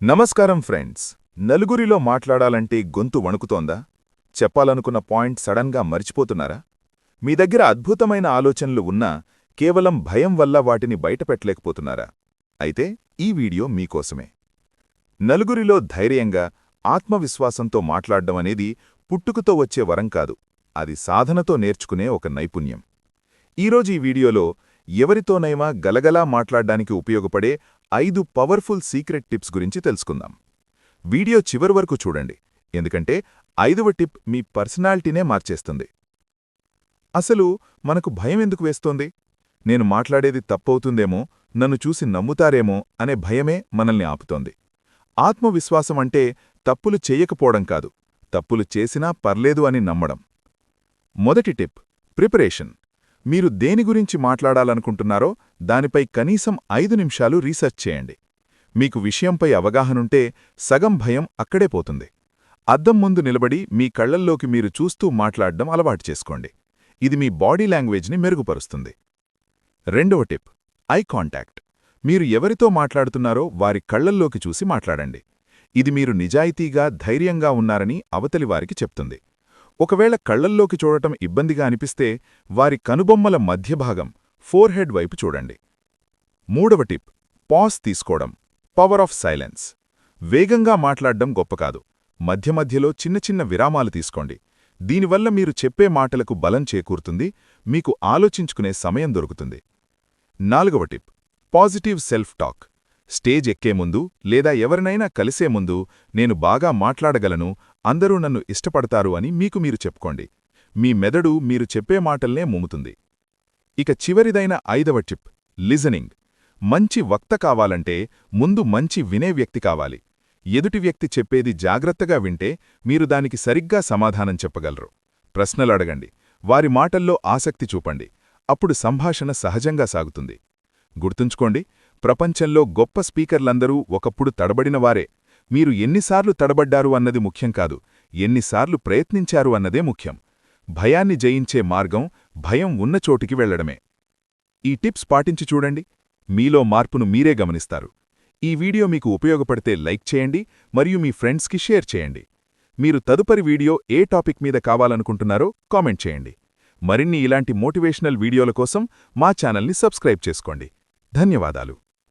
నమస్కారం ఫ్రెండ్స్. నలుగురిలో మాట్లాడాలంటే గొంతు వణుకుతోందా? చెప్పాలనుకున్న పాయింట్ సడన్గా మర్చిపోతున్నారా? మీ దగ్గర అద్భుతమైన ఆలోచనలు ఉన్నా కేవలం భయం వల్ల వాటిని బయటపెట్టలేకపోతున్నారా? అయితే ఈ వీడియో మీకోసమే. నలుగురిలో ధైర్యంగా ఆత్మవిశ్వాసంతో మాట్లాడడం అనేది పుట్టుకతో వచ్చే వరం కాదు. అది సాధనతో నేర్చుకునే ఒక నైపుణ్యం. ఈరోజు ఈ వీడియోలో ఎవరితోనైనా గలగలా మాట్లాడ్డానికి ఉపయోగపడే ఐదు పవర్ఫుల్ సీక్రెట్ టిప్స్ గురించి తెలుసుకుందాం. వీడియో చివరి వరకు చూడండి ఎందుకంటే ఐదవ టిప్ మీ పర్సనాలిటీనే మార్చేస్తుంది. అసలు మనకు భయం ఎందుకు వేస్తోంది? నేను మాట్లాడేది తప్పవుతుందేమో నన్ను చూసి నమ్ముతారేమో అనే భయమే మనల్ని ఆపుతోంది. ఆత్మవిశ్వాసం అంటే తప్పులు చెయ్యకపోవడం కాదు తప్పులు చేసినా పర్లేదు అని నమ్మడం. మొదటి టిప్ ప్రిపరేషన్. మీరు దేని గురించి మాట్లాడాలనుకుంటున్నారో దానిపై కనీసం ఐదు నిమిషాలు రీసెర్చ్ చేయండి. మీకు విషయంపై అవగాహనుంటే సగం భయం అక్కడే పోతుంది. అద్దం ముందు నిలబడి మీ కళ్ళల్లోకి మీరు చూస్తూ మాట్లాడడం అలవాటు చేసుకోండి. ఇది మీ బాడీ లాంగ్వేజ్ని మెరుగుపరుస్తుంది. రెండవ టిప్ ఐ కాంటాక్ట్. మీరు ఎవరితో మాట్లాడుతున్నారో వారి కళ్ళల్లోకి చూసి మాట్లాడండి. ఇది మీరు నిజాయితీగా ధైర్యంగా ఉన్నారని అవతలివారికి చెప్తుంది. ఒకవేళ కళ్ళల్లోకి చూడటం ఇబ్బందిగా అనిపిస్తే వారి కనుబొమ్మల మధ్యభాగం ఫోర్ హెడ్ వైపు చూడండి. మూడవ టిప్ పాస్ తీసుకోవడం పవర్ ఆఫ్ సైలెన్స్. వేగంగా మాట్లాడడం గొప్ప కాదు. మధ్య మధ్యలో చిన్న చిన్న విరామాలు తీసుకోండి. దీనివల్ల మీరు చెప్పే మాటలకు బలం చేకూరుతుంది మీకు ఆలోచించుకునే సమయం దొరుకుతుంది. నాలుగవ tip positive self talk. Stage ఎక్కే ముందు లేదా ఎవరినైనా కలిసే ముందు నేను బాగా మాట్లాడగలను అందరూ నన్ను ఇష్టపడతారు అని మీకు మీరు చెప్పుకోండి. మీ మెదడు మీరు చెప్పే మాటల్నే ముమ్ముతుంది ఇక చివరిదైన ఐదవ టిప్ లిజనింగ్. మంచి వక్త కావాలంటే ముందు మంచి వినే వ్యక్తి కావాలి. ఎదుటి వ్యక్తి చెప్పేది జాగ్రత్తగా వింటే మీరు దానికి సరిగ్గా సమాధానం చెప్పగలరు. ప్రశ్నలు అడగండి వారి మాటల్లో ఆసక్తి చూపండి అప్పుడు సంభాషణ సహజంగా సాగుతుంది. గుర్తుంచుకోండి ప్రపంచంలో గొప్ప స్పీకర్లందరూ ఒకప్పుడు తడబడినవారే. మీరు ఎన్నిసార్లు తడబడ్డారు అన్నది ముఖ్యం కాదు. ఎన్నిసార్లు ప్రయత్నించారు అన్నదే ముఖ్యం. భయాన్ని జయించే మార్గం భయం ఉన్న చోటికి వెళ్ళడమే ఈ టిప్స్ పాటించి చూడండి. మీలో మార్పును మీరే గమనిస్తారు. ఈ వీడియో మీకు ఉపయోగపడితే లైక్ చేయండి మరియు మీ ఫ్రెండ్స్కి షేర్ చేయండి. మీరు తదుపరి వీడియో ఏ టాపిక్ మీద కావాలనుకుంటున్నారో కామెంట్ చేయండి. మరిన్ని ఇలాంటి మోటివేషనల్ వీడియోల కోసం మా ఛానల్ని సబ్స్క్రైబ్ చేసుకోండి. ధన్యవాదాలు.